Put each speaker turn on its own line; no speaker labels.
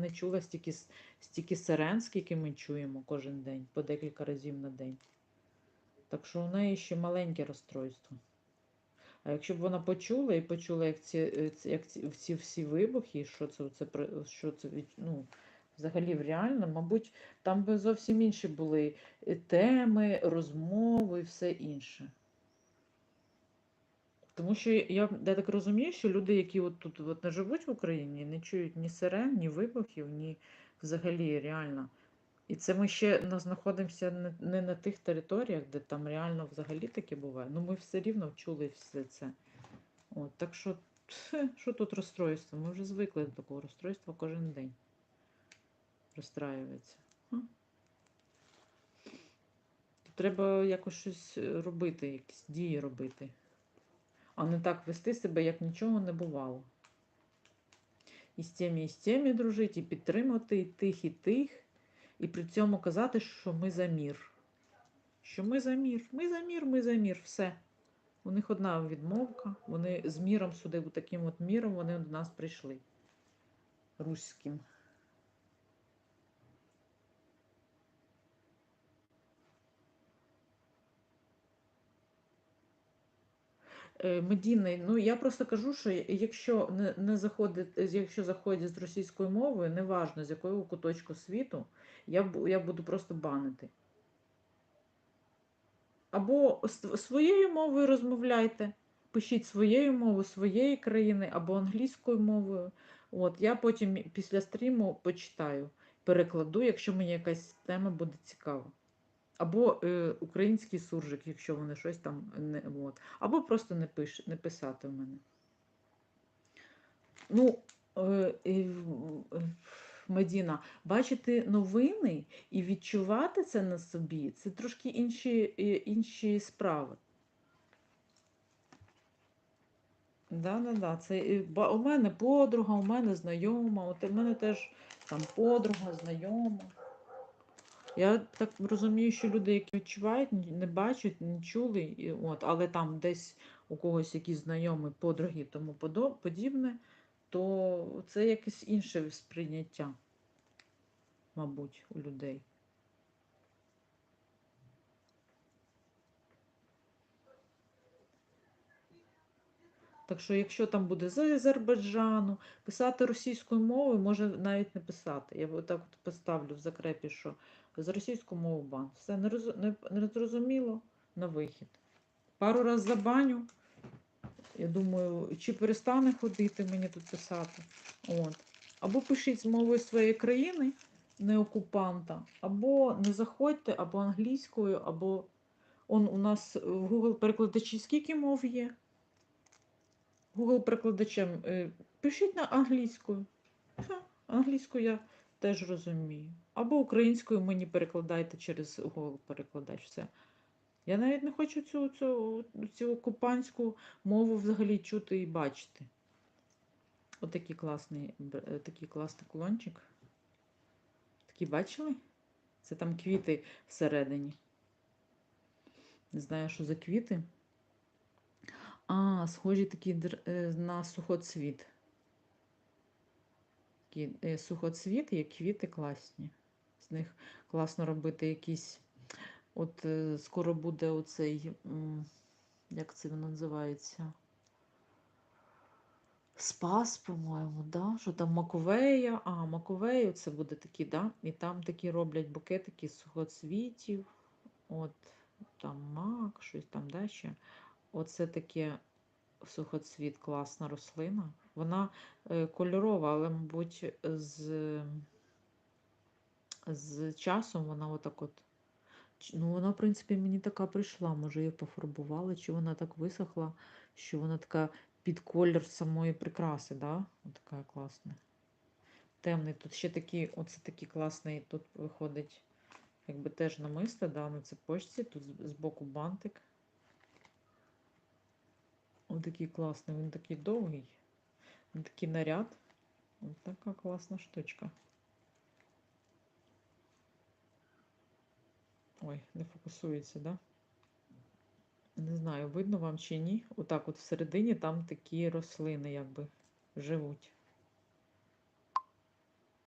не чула стільки, стільки сирен, скільки ми чуємо кожен день, по декілька разів на день. Так що у неї ще маленьке розстройство. А якщо б вона почула і почула, як ці, е, як ці, ці всі вибухи, що це, це, що це ну, взагалі реально, мабуть, там би зовсім інші були теми, розмови і все інше. Тому що я, я так розумію, що люди, які от тут от не живуть в Україні, не чують ні сирен, ні вибухів, ні взагалі реально. І це ми ще на- знаходимося не, не на тих територіях, де там реально взагалі таке буває. Ну ми все рівно чули все це. От, так що, що тут розстройство? Ми вже звикли до такого розстройства кожен день. Розстраюється. Треба якось щось е, робити, якісь дії робити а не так вести себе, як нічого не бувало. І з тими, і з тими дружити, і підтримати і тих, і тих, і при цьому казати, що ми за мір. Що ми за мір, ми за мір, ми за мір, все. У них одна відмовка, вони з міром сюди, таким от міром вони до нас прийшли. Руським. Медійний, ну я просто кажу, що якщо не, не заходить, якщо заходять з російською мовою, неважно з якого куточку світу, я, я буду просто банити. Або своєю мовою розмовляйте, пишіть своєю мовою своєї країни, або англійською мовою. От, я потім після стріму почитаю, перекладу, якщо мені якась тема буде цікава. Або е, український суржик, якщо вони щось там не от. Або просто не пиш, не писати в мене. Ну, е, е, Медіна, бачити новини і відчувати це на собі це трошки інші, е, інші справи. Да, да, да. Це у мене подруга, у мене знайома, от у мене теж там подруга, знайома. Я так розумію, що люди, які відчувають, не бачать, не чули, і от, але там десь у когось якісь знайомі, подруги тому подібне, то це якесь інше сприйняття, мабуть, у людей. Так що, якщо там буде з Азербайджану, писати російською мовою, може навіть не писати. Я от так от поставлю в закрепі, що з російською мовою бан. Все не, роз... не... не зрозуміло на вихід. Пару раз забаню. Я думаю, чи перестане ходити мені тут писати. От. Або пишіть з мовою своєї країни, не окупанта, або не заходьте, або англійською, або он у нас в Google перекладачі скільки мов є? Google перекладачем е, пишіть на англійською. Ха, англійською я теж розумію. Або українською мені перекладайте через Google перекладач. Все. Я навіть не хочу цю, цю, цю окупанську мову взагалі чути і бачити. Отакий класний, е, такий класний кулончик. Такий бачили? Це там квіти всередині. Не знаю, що за квіти. А, схожі такі е, на сухоцвіт. Такі е, сухоцвіт є квіти класні. З них класно робити якісь. От е, скоро буде оцей, як це він називається? Спас, по-моєму, да? Що там Маковея? А, Маковею це буде такі, да? І там такі роблять букетики сухоцвітів. От там мак, щось там да, ще. Оце таке сухоцвіт, класна рослина. Вона е, кольорова, але, мабуть, з, з часом вона отак от. Ну, вона, в принципі, мені така прийшла. Може, її пофарбували, чи вона так висохла, що вона така під колір самої прикраси, да? Така класна. Темний. Тут ще такий, оце такий класний, тут виходить, якби теж намисто, да, на цепочці, тут збоку бантик. Ось такий класний, він такий довгий. Він такий наряд. Ось така класна штучка. Ой, не фокусується, да? Не знаю, видно вам чи ні. Отак от всередині там такі рослини якби живуть.